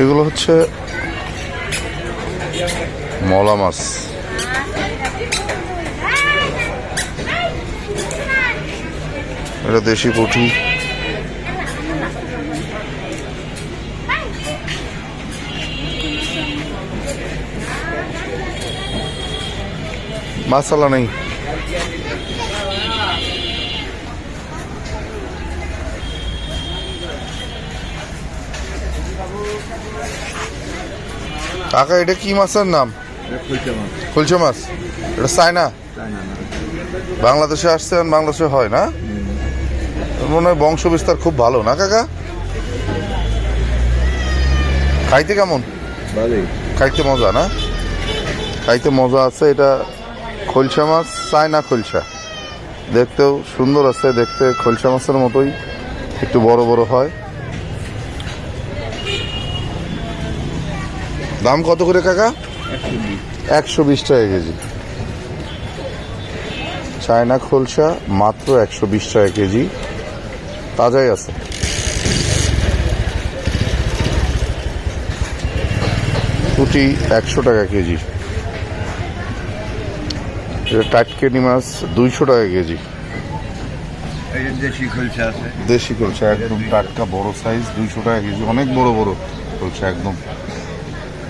এগুলো হচ্ছে মলা মাছ। এটা দেশি পুঁটি। মাসালা নেই? কাকা এটা কি মাছের নাম? খুলছে মাছ। এটা চায়না? বাংলাদেশে আসছে আর বাংলাদেশে হয় না? মনে হয় বংশ বিস্তার খুব ভালো না কাকা? খাইতে কেমন? খাইতে মজা না? খাইতে মজা আছে এটা খলসা মাছ চায়না খলসা। দেখতেও সুন্দর আছে দেখতে খলসা মাছের মতোই একটু বড় বড় হয়। দাম কত করে কাকা? একশো বিশ টাকা কেজি। চায়না খোলসা মাত্র একশো বিশ টাকা কেজি। তাজাই আছে। পুঁটি একশো টাকা কেজি। এটা টাটকেনি মাছ দুইশো টাকা কেজি। দেশি খলসা আছে। দেশি কলসা একদম টাটকা বড় সাইজ দুইশো টাকা কেজি অনেক বড় বড় কলসা একদম।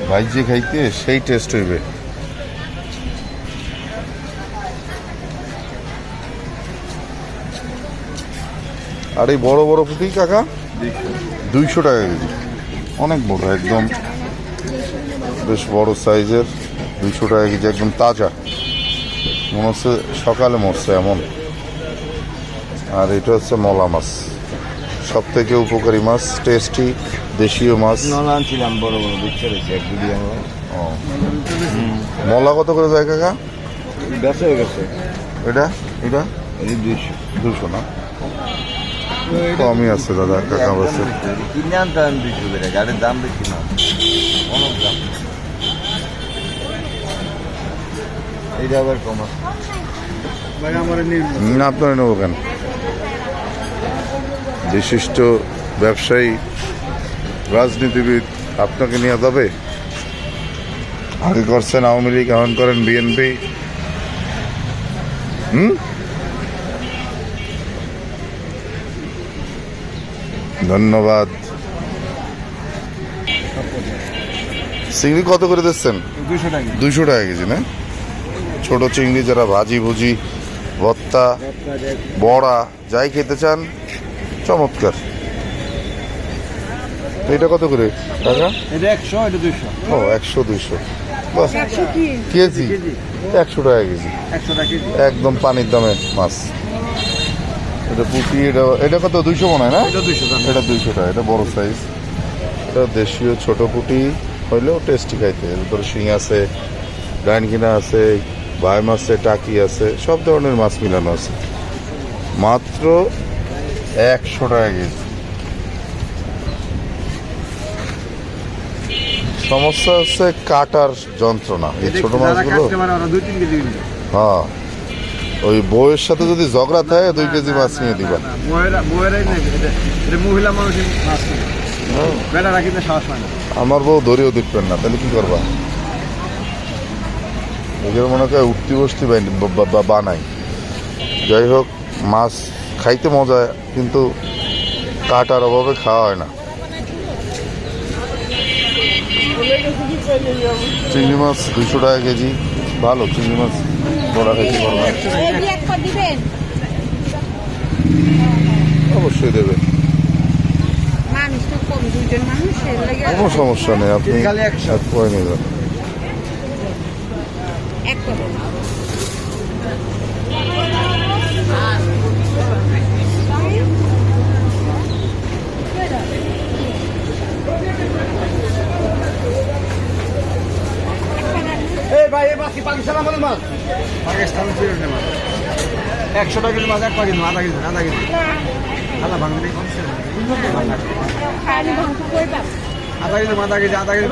ভাইজে খাইতে, সেই টেস্ট হইবে। আর এই বড় বড় পুঁটি কাকা? দুইশো টাকা কেজি। অনেক বড়, একদম বেশ বড় সাইজের, দুইশো টাকা কেজি, একদম তাজা। মনে হচ্ছে সকালে মরছে এমন। আর এটা হচ্ছে মলা মাছ। সব থেকে উপকারী মাছ? টেস্টি? দেশীয় মাছ? আনছিলাম বড় বড় বিচ্ছা এক ও। মলা কত করে যায় কাকা? বেচা হয়ে গেছে। এটা? এটা? এই দুইশো। দুশো না? কমই আছে দাদা কাকা বলছে। কিনে আনতে আমি দুইশো করে গাড়ির দাম বেশি না। অনেক দাম। এইটা আবার কম। আপনারা নেব কেন? বিশিষ্ট ব্যবসায়ী রাজনীতিবিদ আপনাকে নিয়ে যাবে? আগে করছেন আওয়ামী লীগ এখন করেন বিএনপি। হুম? ধন্যবাদ। চিংড়ি কত করে দিচ্ছেন? দুইশো টাকা। দুইশো টাকা কেজি না? ছোট চিংড়ি যারা ভাজি ভুজি ভত্তা বড়া যাই খেতে চান চমৎকার। এটা কত করে? টাকা? এটা একশো এটা দুইশো। ও একশো দুইশো। বাস কেজি? একশো টাকা কেজি। একশো টাকা কেজি। একদম পানির দামে মাছ। এটা পুঁটি এটা এটা কত? দুইশো মনে হয় না? এটা দুইশো দাম। এটা দুইশো টাকা এটা বড় সাইজ এটা দেশীয় ছোট পুঁটি হইলেও টেস্টি খাইতে। এর ভিতরে শিং আছে ডাইনকিনা আছে বাইম আছে টাকি আছে সব ধরনের মাছ মিলানো আছে। মাত্র একশো টাকা কেজি। সমস্যা হচ্ছে কাটার যন্ত্রণা। এই ছোট মাছগুলো হ্যাঁ। ওই বউয়ের সাথে যদি ঝগড়া থাকে দুই কেজি মাছ নিয়ে দিবা বয়েরা বয়েরাই নেবে। এটা এটা মহিলা মানুষের মাছ কিনে। বেটারা কিনতে সাহস পায় না। আমার বউ ধরেও দেখবেন না তাহলে কি করবা? এগুলো মনে করে উঠতি বসতি বানাই যাই হোক মাছ খাইতে মজা কিন্তু কাটার অভাবে খাওয়া হয় না। চিংড়ি মাছ দুশো টাকা কেজি ভালো চিংড়ি মাছ বড়া খাইতে পারবে দিবেন? অবশ্যই দেবে। মানুষ তো কম দুইজন মানুষ এর লাগে কোনো সমস্যা নেই আপনি খালি একশো। এক করে নেবেন। এই মাছ কি পাকিস্তান আমাদের মাছ? পাকিস্তান ফিরোজের মাছ। একশো টাকা কিলো মাছ এক পাকিস্তান আধা কিলো আধা কিলো। আধা ভাঙলি খালি ভাঙতে কই পাবো? আধা কিলো আধা কেজি আধা কেজি